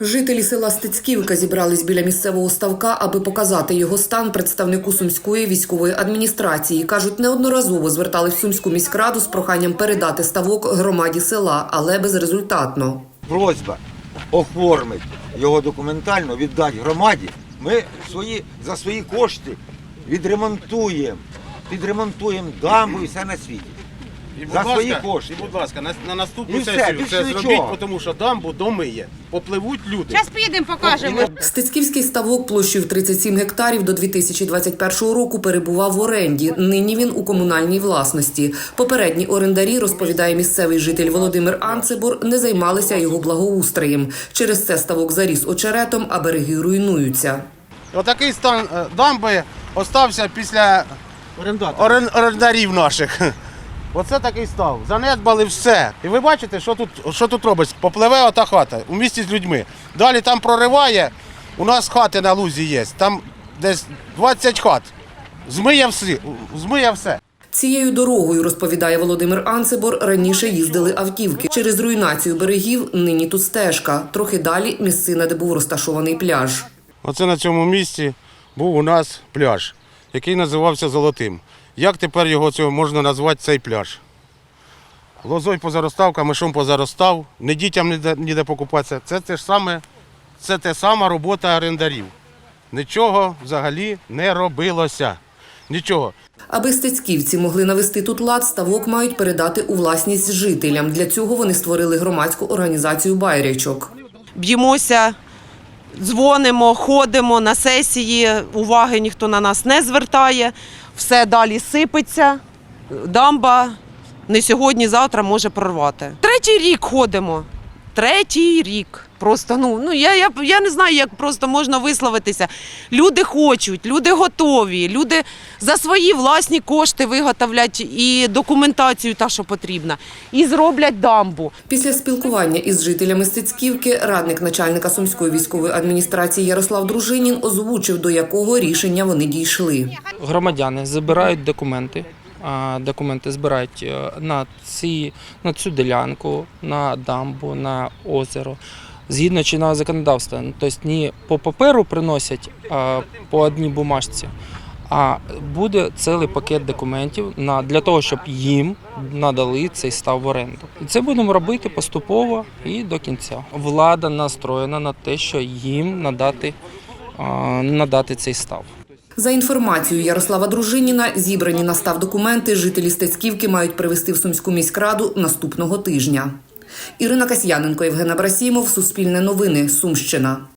Жителі села Стецьківка зібрались біля місцевого ставка, аби показати його стан представнику сумської військової адміністрації. кажуть, неодноразово звертались в сумську міськраду з проханням передати ставок громаді села, але безрезультатно. Просьба оформити його документально, віддати громаді. Ми свої, за свої кошти відремонтуємо, відремонтуємо дамбу і все на світі. І, будь За свої ласка, кошти. І, будь ласка, на, на наступну І все, сесію більше це нічого. зробіть, тому що дамбу домиє. Попливуть люди. Зараз поїдемо, покажемо. Стецьківський ставок площею в 37 гектарів до 2021 року перебував в оренді. Нині він у комунальній власності. Попередні орендарі, розповідає місцевий житель Володимир Анцебор, не займалися його благоустроєм. Через це ставок заріс очеретом, а береги руйнуються. Отакий стан е, дамби остався після орен, орендарів наших. Оце такий став. Занедбали все. І ви бачите, що тут, що тут робиться? Попливе ота хата у місті з людьми. Далі там прориває. У нас хати на лузі є. Там десь 20 хат. Змиє все. Змиє все. Цією дорогою, розповідає Володимир Анцебор, раніше їздили автівки. Через руйнацію берегів нині тут стежка. Трохи далі місцина, де був розташований пляж. Оце на цьому місці був у нас пляж, який називався Золотим. Як тепер його цього можна назвати цей пляж? Лозой позаростав, камишом позаростав, не дітям ніде, ніде покупатися. Це те ж саме, це те сама робота орендарів. Нічого взагалі не робилося. Нічого. Аби стецьківці могли навести тут лад, ставок мають передати у власність жителям. Для цього вони створили громадську організацію «Байрячок». б'ємося, дзвонимо, ходимо на сесії, уваги ніхто на нас не звертає, все далі сипеться, дамба не сьогодні, завтра може прорвати. Третій рік ходимо. Третій рік. Просто ну, ну я, я, я не знаю, як просто можна висловитися. Люди хочуть, люди готові, люди за свої власні кошти виготовлять і документацію, та що потрібна, і зроблять дамбу. Після спілкування із жителями Стецьківки радник начальника сумської військової адміністрації Ярослав Дружинін озвучив, до якого рішення вони дійшли. громадяни забирають документи. Документи збирають е, на, ці, на цю ділянку, на дамбу, на озеро. Згідно чинного законодавства, Ну, тобто не по паперу приносять а по одній бумажці, а буде цілий пакет документів на, для того, щоб їм надали цей став в оренду. І це будемо робити поступово і до кінця. Влада настроєна на те, що їм надати, а, надати цей став. За інформацією Ярослава Дружиніна, зібрані на став документи жителі Стецьківки мають привезти в Сумську міськраду наступного тижня. Ірина Касьяненко, Євгена Брасімов, Суспільне новини, Сумщина.